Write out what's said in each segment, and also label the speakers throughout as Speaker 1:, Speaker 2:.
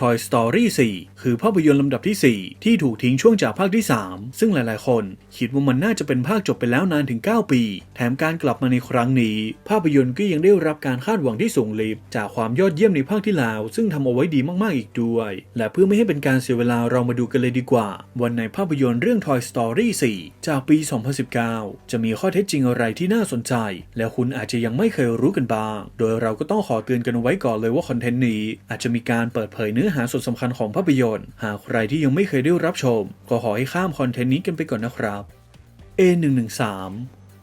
Speaker 1: Toy Story 4 คือภาพยนตร์ลำดับทีสี่ 4 ที่ถูกทิ้งช่วงจากภาคที่ 3 ซึ่งหลายๆ คนคิดว่ามันน่าจะเป็นภาคจบไปแล้วนานถึง 9 ปี แถมการกลับมาในครั้งนี้ ภาพยนตร์ก็ยังได้รับการคาดหวังที่สูงลิบจากความยอดเยี่ยมในภาคที่แล้ว ซึ่งทำเอาไว้ดีมากๆอีกด้วย และเพื่อไม่ให้เป็นการเสียเวลาเรามาดูกันเลยดีกว่า วันในภาพยนตร์เรื่อง Toy Story 4 จากปี 2019 จะมีข้อเท็จจริงอะไรที่น่าสนใจ และคุณอาจจะยังไม่เคยรู้กันบ้าง โดยเราก็ต้องขอเตือนกันไว้ก่อนเลยว่าคอนเทนต์นี้อาจจะมีการเปิดเผยเนื้อื้อหาส่วนสำคัญของภาพยนตร์ หากใครที่ยังไม่เคยได้รับชม ก็ขอให้ข้ามคอนเทนต์นี้กันไปก่อนนะครับ A113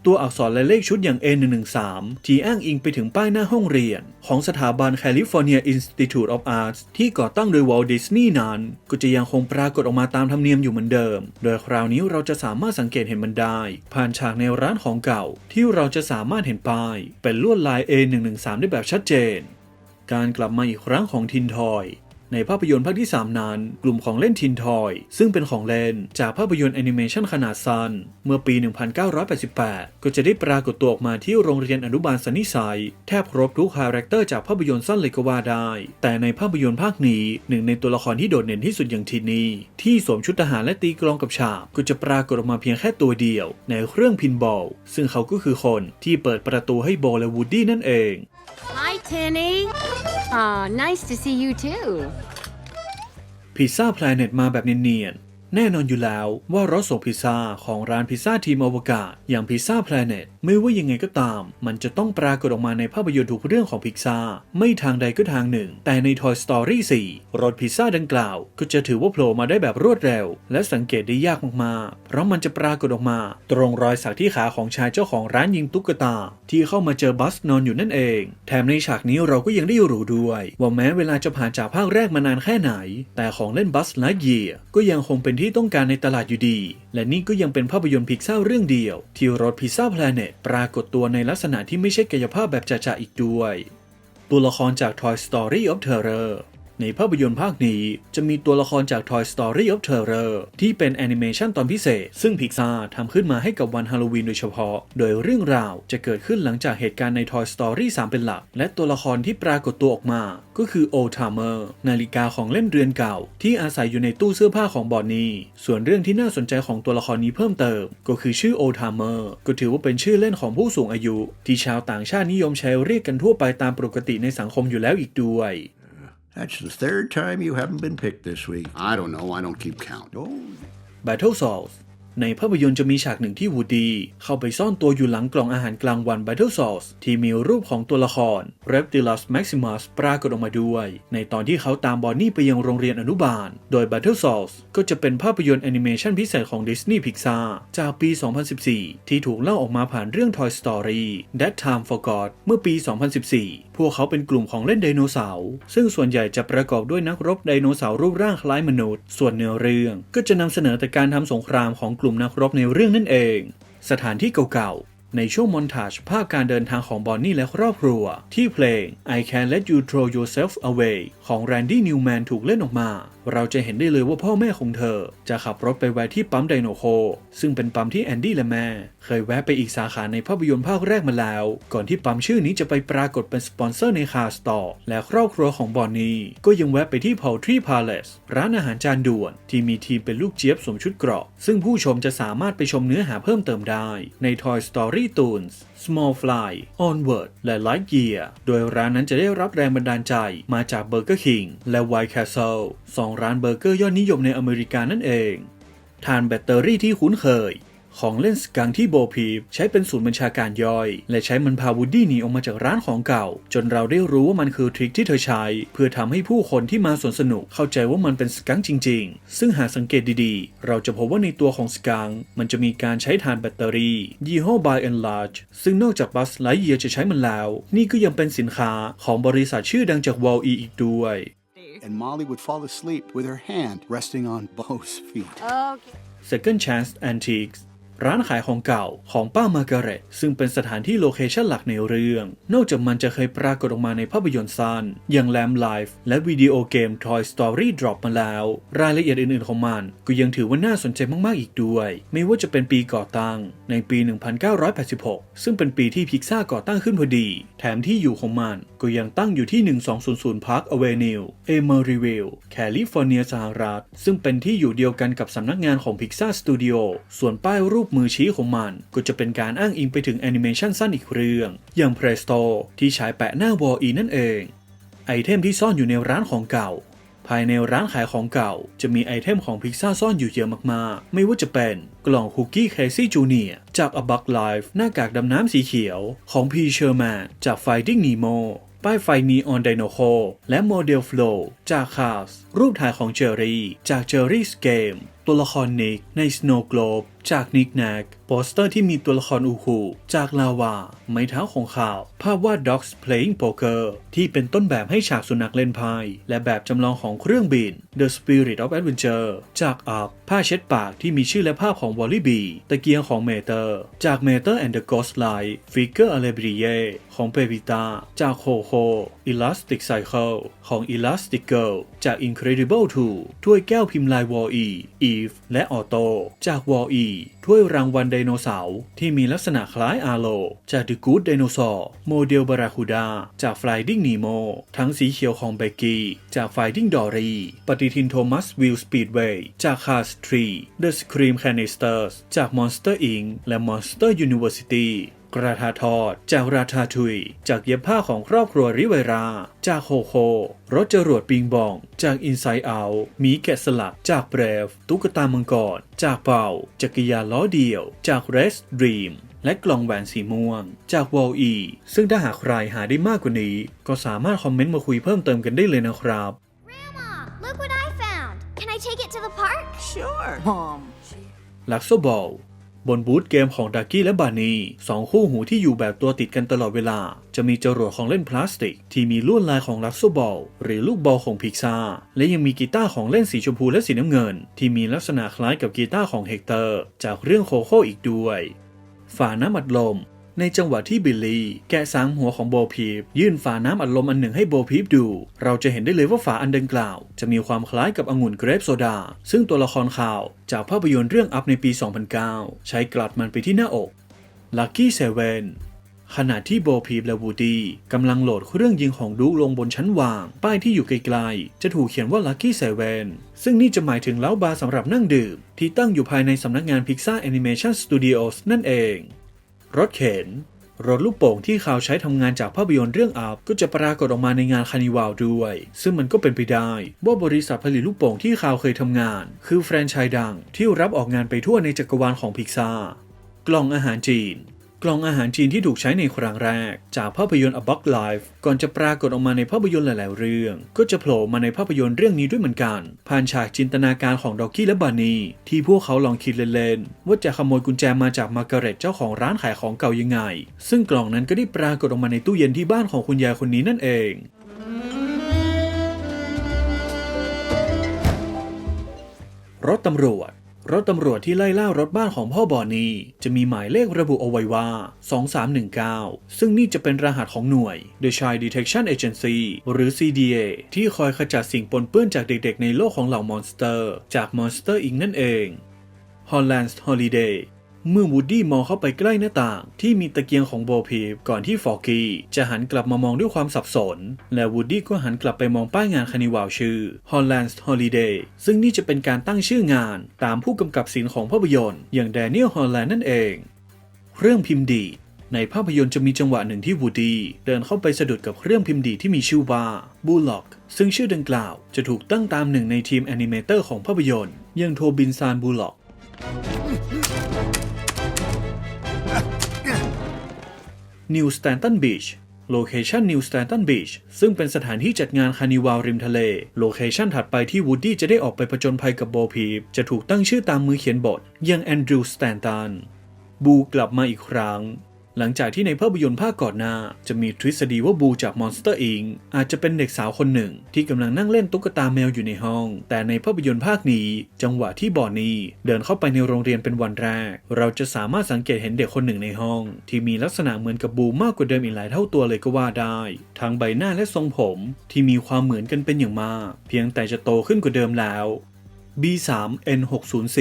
Speaker 1: ตัวอักษรและเลขชุดอย่าง A113 ที่อ้างอิงไปถึงป้ายหน้าห้องเรียน ของสถาบัน California Institute of Arts ที่ก่อตั้งโดยวอลดิสนีย์นั้น ก็จะยังคงปรากฏออกมาตามธรรมเนียมอยู่เหมือนเดิม โดยคราวนี้เราจะสามารถสังเกตเห็นมันได้ ผ่านฉากในร้านของเก่า ที่เราจะสามารถเห็นป้าย เป็นลวดลาย A113 ได้แบบชัดเจน การกลับมาอีกครั้งของทินทอย ในภาพยนตร์ภาคที่ 3 นั้น กลุ่มของเล่นทินทอย ซึ่งเป็นของเล่นจากภาพยนตร์แอนิเมชันขนาดสั้นเมื่อปี 1988 ก็จะได้ปรากฏตัวออกมาที่โรงเรียนอนุบาลซันนิไซแทบครบทุกคาแรคเตอร์จากภาพยนตร์สั้นเลยก็ว่าได้ แต่ในภาพยนตร์ภาคนี้หนึ่งในตัวละครที่โดดเด่นที่สุดอย่างทินนี่ที่สวมชุดทหารและตีกลองกับฉาบก็จะปรากฏออกมาเพียงแค่ตัวเดียว ในเครื่องพินบอล ซึ่งเขาก็คือคนที่เปิดประตูให้โบและวูดดี้นั่นเอง
Speaker 2: Tinny. Aw, nice to see you too.
Speaker 1: พิซซ่าแพลเน็ตมาแบบเนียนๆ แน่นอนอยู่แล้วว่ารถส่งพิซซ่าของร้านพิซซ่าทีมอวกาศ อย่างพิซซ่าแพลเน็ตไม่ว่ายังไงก็ตาม มันจะต้องปรากฏออกมาในภาพยนตร์ทุกเรื่องของพิซซ่าไม่ทางใดก็ทางหนึ่ง แต่ใน Toy Story 4 รถพิซซ่าดังกล่าว ก็จะถือว่าโผล่มาได้แบบรวดเร็ว และสังเกตได้ยากมากๆ เพราะมันจะปรากฏออกมา ตรงรอยสักที่ขาของชายเจ้าของร้านยิงตุ๊กตา ที่เข้ามาเจอบัสนอนอยู่นั่นเอง แถมในฉากนี้เราก็ยังได้รู้ด้วย ว่าแม้เวลาจะผ่านจากภาคแรกมานานแค่ไหน แต่ของเล่นบัสไลท์เยียก็ยังคงเป็นที่ต้องการในตลาดอยู่ดี และนี่ก็ยังเป็นภาพยนตร์พิกซ่าเรื่องเดียว ที่รถพิซซ่าแพลเน็ตปรากฏตัวในลักษณะที่ไม่ใช่กายภาพแบบจ่าๆอีกด้วย ตัวละครจาก Toy Story of Terror ในภาพยนตร์ภาคนี้ จะมีตัวละครจาก Toy Story of Terror ที่เป็นแอนิเมชันตอนพิเศษ ซึ่งพิกซาทำขึ้นมาให้กับวันฮาโลวีนโดยเฉพาะ โดยเรื่องราวจะเกิดขึ้นหลังจากเหตุการณ์ใน Toy Story 3 เป็นหลัก และตัวละครที่ปรากฏตัวออกมา ก็คือ Old Timer นาฬิกาของเล่นเรือนเก่า ที่อาศัยอยู่ในตู้เสื้อผ้าของบอนนี่ส่วนเรื่องที่น่าสนใจของตัวละครนี้เพิ่มเติม ก็คือชื่อ Old Timer ก็ถือว่าเป็นชื่อเล่นของผู้สูงอายุ ที่ชาวต่างชาตินิยมใช้เรียกกันทั่วไปตามปกติในสังคมอยู่แล้วอีกด้วย
Speaker 3: That's the third time you haven't been picked this week.
Speaker 4: I don't know. I don't keep count.
Speaker 3: Oh,
Speaker 1: Battle Souls ในภาพยนตร์จะมีฉากหนึ่งที่วูดดีเข้าไปซ่อนตัวอยู่หลังกล่องอาหารกลางวัน Battle Souls ที่มีรูปของตัวละคร Reptilus Maximus ปรากฏออกมาด้วย ในตอนที่เขาตามบอนนี่ไปยังโรงเรียนอนุบาล โดย Battle Souls ก็จะเป็นภาพยนตร์แอนิเมชันพิเศษของ Disney Pixar จากปี 2014 ที่ถูกเล่าออกมาผ่านเรื่อง Toy Story That Time Forgot เมื่อปี 2014 พวกเขาเป็นกลุ่มของเล่นไดโนเสาร์ซึ่งส่วนใหญ่จะประกอบด้วยนักรบไดโนเสาร์รูปร่างคล้ายมนุษย์ ส่วนเนื้อเรื่องก็จะนำเสนอแต่การทำสงครามของกลุ่มนักรบในเรื่องนั่นเอง สถานที่เก่าๆ ในช่วงมอนทาจภาพการเดินทางของบอนนี่และครอบครัว ที่เพลง I Can Let You Throw Yourself Away ของแรนดี้นิวแมนถูกเล่นออกมาเราจะเห็นได้เลยว่าพ่อแม่ของเธอ จะขับรถไปแวะที่ปั๊มไดโนโค ซึ่งเป็นปั๊มที่แอนดี้และแม่ เคยแวะไปอีกสาขาในภาพยนตร์ภาคแรกมาแล้ว ก่อนที่ปั๊มชื่อนี้จะไปปรากฏเป็นสปอนเซอร์ในคาร์สตอและครอบครัวของบอนนี่ก็ยังแวะไปที่ Poultry Palace ร้านอาหารจานด่วน ที่มีทีมเป็นลูกเจี๊ยบสวมชุดเกราะ ซึ่งผู้ชมจะสามารถไปชมเนื้อหาเพิ่มเติมได้ ใน Toy Story Toons Small Fly Onward และ Lightyear โดยร้านนั้นจะได้รับแรงบันดาลใจมาจาก Burger King และ White Castle สองร้านเบอร์เกอร์ยอดนิยมในอเมริกานั่นเอง ทานแบตเตอรี่ที่คุ้นเคย ของเล่นสกังที่โบพีฟใช้เป็นศูนย์บัญชาการย่อย และใช้มันพาวูดดี้หนีออกมาจากร้านของเก่า จนเราได้รู้ว่ามันคือทริคที่เธอใช้ เพื่อทำให้ผู้คนที่มาสวนสนุกเข้าใจว่ามันเป็นสกังจริง ๆ ซึ่งหากสังเกตดีๆ เราจะพบว่าในตัวของสกังมันจะมีการใช้ฐานแบตเตอรี่ ยี่ห้อ By and Large ซึ่งนอกจากบัสไลเยียจะใช้มันแล้ว นี่ก็ยังเป็นสินค้าของบริษัทชื่อดังจากวอลอีอีกด้วย
Speaker 4: And Molly would fall asleep with her hand resting on Bo's feet.
Speaker 2: Okay.
Speaker 1: Second Chance Antiques ร้านขายของเก่าของป้ามาร์การ์เร็ตซึ่งเป็นสถานที่โลเคชั่นหลักในเรื่อง นอกจากมันจะเคยปรากฏออกมาในภาพยนตร์สั้นอย่าง Lamb Life และวิดีโอเกม Toy Story Drop มาแล้ว รายละเอียดอื่นๆของมัน ก็ยังถือว่าน่าสนใจมากๆอีกด้วย ไม่ว่าจะเป็นปีก่อตั้งในปี 1986 ซึ่งเป็นปีที่พิกซ่าก่อตั้งขึ้นพอดี แถมที่อยู่ของมัน ก็ยังตั้งอยู่ที่ 1200 Park Avenue เอเมอริวิลแคลิฟอร์เนียสหรัฐ ซึ่งเป็นที่อยู่เดียวกันกับสำนักงานของ Pixar Studio ส่วนป้ายรูปมือชี้ของมัน ก็จะเป็นการอ้างอิงไปถึงแอนิเมชันสั้นอีกเรื่อง อย่าง Presto ที่ฉายแปะหน้าวอลอีนั่นเอง ไอเทมที่ซ่อนอยู่ในร้านของเก่าภายในร้านขายของเก่า จะมีไอเทมของพิซซ่าซ่อนอยู่เยอะมากๆ ไม่ว่าจะเป็นกล่องคุกกี้เคซี่จูเนียจาก A Bug Life หน้ากากดำน้ำสีเขียวของ P. Sherman จาก Finding Nemo ป้ายไฟนีออนไดโนโคและโมเดลโฟล์จากคาสรูปถ่ายของเจอรี่ จากเจอรี่สเกมตัวละครนิกใน Snow Globe จาก Nick Nack โปสเตอร์ที่มีตัวละครอูคูจากลาวา ไม้เท้าของข่าว ภาพวาด Dogs Playing Poker ที่เป็นต้นแบบให้ฉากสุนัขเล่นไพ่และแบบจำลองของเครื่องบิน The Spirit of Adventure จาก Up ผ้าเช็ดปากที่มีชื่อและภาพของ Wally B ตะเกียงของเมเตอร์ จาก Mater and the Ghost Light Figure a l e b r i e ของเปวิตาจากโคโค Elastic Cycle ของ Elastic Girl จาก Incredible 2ถ้วยแก้วพิมพ์ลาย Wall E ฟและออโตจากวอลอีถ้วยรางวัลไดโนเสาร์ที่มีลักษณะคล้ายอาโล จากดิกูดไดโนเสาร์โมเดลบาราคูดา จากฟลายดิ้งนีโมทั้งสีเขียวของเบกกี้ จากฟลายดิ้งดอรีปฏิทินโทมัสวิลสปีดเวย์จากคาร์สทรีเดอะสครีมแคนิสเตอร์จากมอนสเตอร์อิงและมอนสเตอร์ยูนิเวอร์ซิตี้ กระทาทอดจากราทาทุย จากเย็บผ้าของครอบครัวริเวรา จากโคโครถจรวดปิงบอง จาก Inside Out หมีแกะสลัก จากเบรฟ ตุ๊กตามังกร จากเป่า จักรยานล้อเดียว จาก Rest Dream และกล่องแหวนสีม่วง จาก Wall E ซึ่งถ้าหากใครหาได้มากกว่านี้ ก็สามารถคอมเมนต์มาคุยเพิ่มเติมกันได้เลยนะครับ
Speaker 5: Grandma, look what I found. Can I take it to the park?
Speaker 6: Sure, Mom.
Speaker 1: ลักโซบอล บนบูธเกมของดักกี้และบานีสองคู่หูที่อยู่แบบตัวติดกันตลอดเวลา จะมีจรวดของเล่นพลาสติก ที่มีลวดลายของลักโซบอล หรือลูกบอลของพิกซาและยังมีกีตาร์ของเล่นสีชมพูและสีน้ำเงิน ที่มีลักษณะคล้ายกับกีตาร์ของเฮกเตอร์ จากเรื่องโคโค่อีกด้วย ฝาน้ำอัดลม ในจังหวะที่บิลลี่ แกะสางหัวของโบพีฟยื่นฝาน้ำอัดลมอันหนึ่งให้โบพีฟดู เราจะเห็นได้เลยว่าฝาอันดังกล่าว จะมีความคล้ายกับองุ่นเกรปโซดา ซึ่งตัวละครข่าวจากภาพยนตร์เรื่องอัพในปี 2009 ใช้กลัดมันไปที่หน้าอกลักกี้เซเว่นขณะที่โบพีฟและวูดี้กำลังโหลดเครื่องยิงของดูลงบนชั้นวาง ป้ายที่อยู่ไกลๆ จะถูกเขียนว่า Lucky 7ซึ่งนี่จะหมายถึงเล้าบาร์สำหรับนั่งดื่ม ที่ตั้งอยู่ภายในสำนักงาน Pixar Animation Studios นั่นเอง รถเข็น รถลูกโป่งที่เขาใช้ทำงานจากภาพยนตร์เรื่องอัพก็จะปรากฏออกมาในงานคานิวาลด้วย ซึ่งมันก็เป็นไปได้ ว่าบริษัทผลิตลูกโป่งที่เขาเคยทำงาน คือแฟรนไชส์ดังที่รับออกงานไปทั่วในจักรวาลของพิกซากล่องอาหารจีน กล่องอาหารจีนที่ถูกใช้ในครั้งแรก จากภาพยนตร์ A Bug Life ก่อนจะปรากฏออกมาในภาพยนตร์หลาย ๆ เรื่อง ก็จะโผล่มาในภาพยนตร์เรื่องนี้ด้วยเหมือนกัน ผ่านฉากจินตนาการของดอกกี้และบานีที่พวกเขาลองคิดเล่น ๆ ว่าจะขโมยกุญแจมาจากมาร์กาเร็ตเจ้าของร้านขายของเก่ายังไง ซึ่งกล่องนั้นก็ได้ปรากฏออกมาในตู้เย็นที่บ้านของคุณยายคนนี้นั่นเองรถตำรวจ รถตำรวจที่ไล่ล่ารถบ้านของพ่อบอนีจะมีหมายเลขระบุเอาไว้ว่า 2319 ซึ่งนี่จะเป็นรหัสของหน่วย The Child Detection Agency หรือ CDA ที่คอยขจัดสิ่งปนเปื้อนจากเด็กๆ ในโลกของเหล่ามอนสเตอร์ จากมอนสเตอร์อิงนั่นเอง Holland's Holiday เมื่อวูดดี้มองเข้าไปใกล้หน้าต่างที่มีตะเกียงของโบพีฟก่อนที่ฟอร์กี้จะหันกลับมามองด้วยความสับสน และวูดดี้ก็หันกลับไปมองป้ายงานคานิวาลชื่อ Holland's Holiday ซึ่งนี่จะเป็นการตั้งชื่องานตามผู้กำกับศิลป์ของภาพยนตร์ อย่างแดเนียลฮอลแลนด์นั่นเอง เครื่องพิมพ์ดีดในภาพยนตร์จะมีจังหวะหนึ่งที่วูดดี้เดินเข้าไปสะดุดกับเครื่องพิมพ์ดีที่มีชื่อว่าบูล็อกซึ่งชื่อดังกล่าวจะถูกตั้งตามหนึ่งในทีมแอนิเมเตอร์ของภาพยนตร์อย่างโทบินซานบูล็อก นิวสแตนตันบีชโลเคชันนิวสแตนตันบีชซึ่งเป็นสถานที่จัดงานคานิวาลริมทะเล โลเคชันถัดไปที่วูดดี้จะได้ออกไปผจญภัยกับโบพีฟจะถูกตั้งชื่อตามมือเขียนบทยังแอนดรูว์สแตนตันบูกลับมาอีกครั้ง หลังจากที่ในภาพยนตร์ภาคก่อนหน้า จะมีทฤษฎีว่าบูจาก Monster Inc. อาจจะเป็นเด็กสาวคนหนึ่ง ที่กำลังนั่งเล่นตุ๊กตาแมวอยู่ในห้อง แต่ในภาพยนตร์ภาคนี้ จังหวะที่บอนนี่เดินเข้าไปในโรงเรียนเป็นวันแรก เราจะสามารถสังเกตเห็นเด็กคนหนึ่งในห้อง ที่มีลักษณะเหมือนกับบูมากกว่าเดิมอีกหลายเท่าตัวเลยก็ว่าได้ ทั้งใบหน้าและทรงผม ที่มีความเหมือนกันเป็นอย่างมาก เพียงแต่จะโตขึ้นกว่าเดิมแล้ว B3N604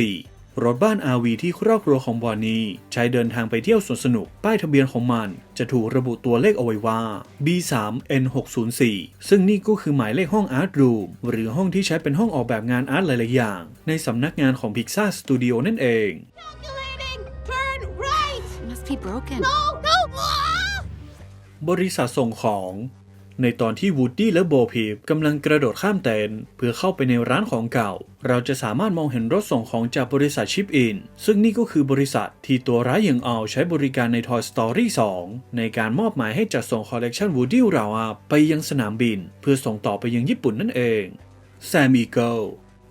Speaker 1: รถบ้าน RV ที่ครอบครัวของบอนนี่ใช้เดินทางไปเที่ยวสวนสนุก ป้ายทะเบียนของมัน จะถูกระบุตัวเลขเอาไว้ว่า B3N604 ซึ่งนี่ก็คือหมายเลขห้องอาร์ตรูมหรือห้องที่ใช้เป็นห้องออกแบบงานอาร์ตหลาย ๆ อย่าง ในสำนักงานของ Pixar Studio นั่นเอง
Speaker 5: Calculating! Turn right!
Speaker 2: Must be broken.
Speaker 5: No, no! Ah!
Speaker 1: บริษัทส่งของ ในตอนที่วูดดี้และโบพีบกำลังกระโดดข้ามเต็นท์เพื่อเข้าไปในร้านของเก่า เราจะสามารถมองเห็นรถส่งของจากบริษัทชิปอิน ซึ่งนี่ก็คือบริษัทที่ตัวร้ายอย่างเอาใช้บริการใน Toy Story 2 ในการมอบหมายให้จัดส่งคอลเลกชันวูดดี้ราอัพไปยังสนามบิน เพื่อส่งต่อไปยังญี่ปุ่นนั่นเองแซมอีเกิล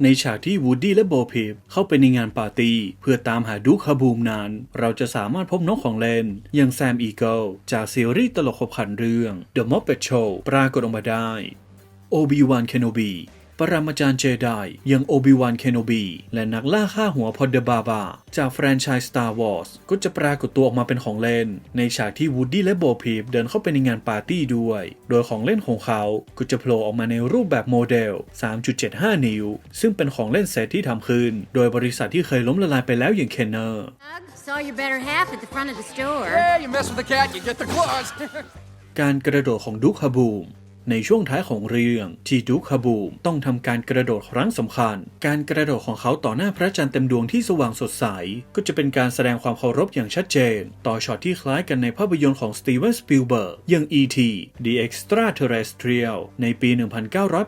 Speaker 1: ในฉากที่วูดดี้และโบพีเข้าไปในงานปาร์ตี้ เพื่อตามหาดูคาบูมนั้น เราจะสามารถพบนกของเล่นอย่างแซมอีเกิลจากซีรีส์ตลกขบขันเรื่อง The Muppet Show ปรากฏออกมาได้โอ บิวันเคนโนบีปรมาจารย์เจไดอย่างโอบิวันเคนโนบี และนักล่าฆ่าหัวพอดเดบาบา จากแฟรนไชส์ Star Wars ก็จะปรากฏตัวออกมาเป็นของเล่น ในฉากที่วูดดี้และโบพีฟเดินเข้าไปในงานปาร์ตี้ด้วย โดยของเล่นของเขาก็จะโผล่ออกมาในรูปแบบโมเดล 3.75 นิ้ว ซึ่งเป็นของเล่นเซตที่ทำขึ้น โดยบริษัทที่เคยล้มละลายไปแล้วอย่างเคนเนอร์
Speaker 2: Doug, saw your better half at the front of the store.
Speaker 6: Yeah, you mess with the cat, you get the claws.
Speaker 1: การกระโดดของดุคฮาบูม ในช่วงท้ายของเรื่องที่ดุคาบูมต้องทำการกระโดดครั้งสำคัญ การกระโดดของเขาต่อหน้าพระจันทร์เต็มดวงที่สว่างสดใส ก็จะเป็นการแสดงความเคารพอย่างชัดเจน ต่อช็อตที่คล้ายกันในภาพยนตร์ของสตีเวนสปิลเบิร์กอย่าง E.T. The Extraterrestrial ในปี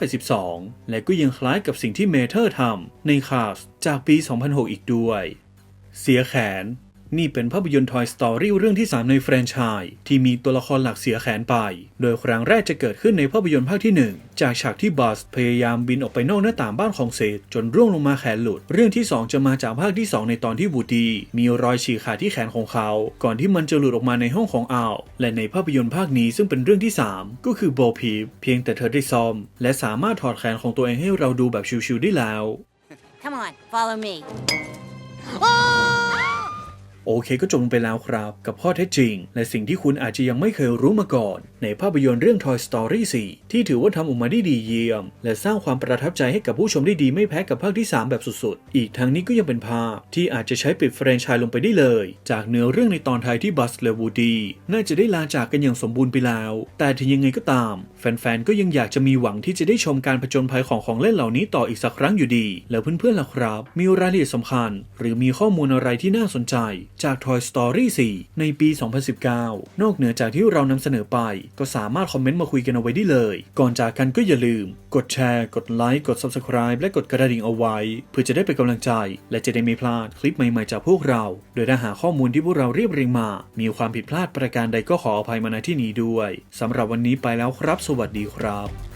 Speaker 1: 1982 และก็ยังคล้ายกับสิ่งที่เมเทอร์ทำในคาสจากปี 2006 อีกด้วย เสียแขน นี่เป็นภาพยนตร์ Toy Story เรื่องที่ 3 ในแฟรนไชส์ที่มีตัวละครหลักเสียแขนไป โดยครั้งแรกจะเกิดขึ้นในภาพยนตร์ภาคที่ 1 จากฉากที่บัสพยายามบินออกไปนอกหน้าต่างบ้านของเซธจนร่วงลงมาแขนหลุด เรื่องที่ 2 จะมาจากภาคที่ 2 ในตอนที่วูดดี้มีรอยฉีกขาดที่แขนของเขา ก่อนที่มันจะหลุดออกมาในห้องของอาวและในภาพยนตร์ภาคนี้ซึ่งเป็นเรื่องที่ 3 ก็คือโบพีฟเพียงแต่เธอได้ซ่อม และสามารถถอดแขนของตัวเองให้เราดูแบบชิวๆได้แล้ว
Speaker 2: Come on, follow me.
Speaker 1: โอเคก็จบลงไปแล้วครับ กับข้อเท็จจริง และสิ่งที่คุณอาจจะยังไม่เคยรู้มาก่อน ในภาพยนตร์เรื่อง Toy Story 4 ที่ถือว่าทำออกมาได้ดีเยี่ยม และสร้างความประทับใจให้กับผู้ชมได้ดีไม่แพ้กับภาคที่ 3 แบบสุดๆ อีกทั้งนี้ก็ยังเป็นภาพที่อาจจะใช้ปิดแฟรนไชส์ลงไปได้เลย จากเนื้อเรื่องในตอนท้ายที่บัสและวูดี้น่าจะได้ลาจากกันอย่างสมบูรณ์ไปแล้ว แต่ถึงยังไงก็ตาม แฟนๆก็ยังอยากจะมีหวังที่จะได้ชมการผจญภัยของของเล่นเหล่านี้ต่ออีกสักครั้งอยู่ดี แล้วเพื่อนๆล่ะครับ มีรายละเอียดสำคัญ หรือมีข้อมูลอะไรที่น่าสนใจจาก Toy Story 4 ในปี 2019 นอกเหนือจากที่เรานำเสนอไป ก็สามารถคอมเมนต์มาคุยกันเอาไว้ได้เลย ก่อนจากกันก็อย่าลืม กดแชร์ กดไลค์ กด Subscribe และกดกระดิ่งเอาไว้ เพื่อจะได้เป็นกำลังใจ และจะได้ไม่พลาดคลิปใหม่ๆจากพวกเรา โดยถ้าหาข้อมูลที่พวกเราเรียบเรียงมา มีความผิดพลาดประการใดก็ขออภัยมาณที่นี้ด้วยสำหรับวันนี้ไปแล้วครับ สวัสดีครับ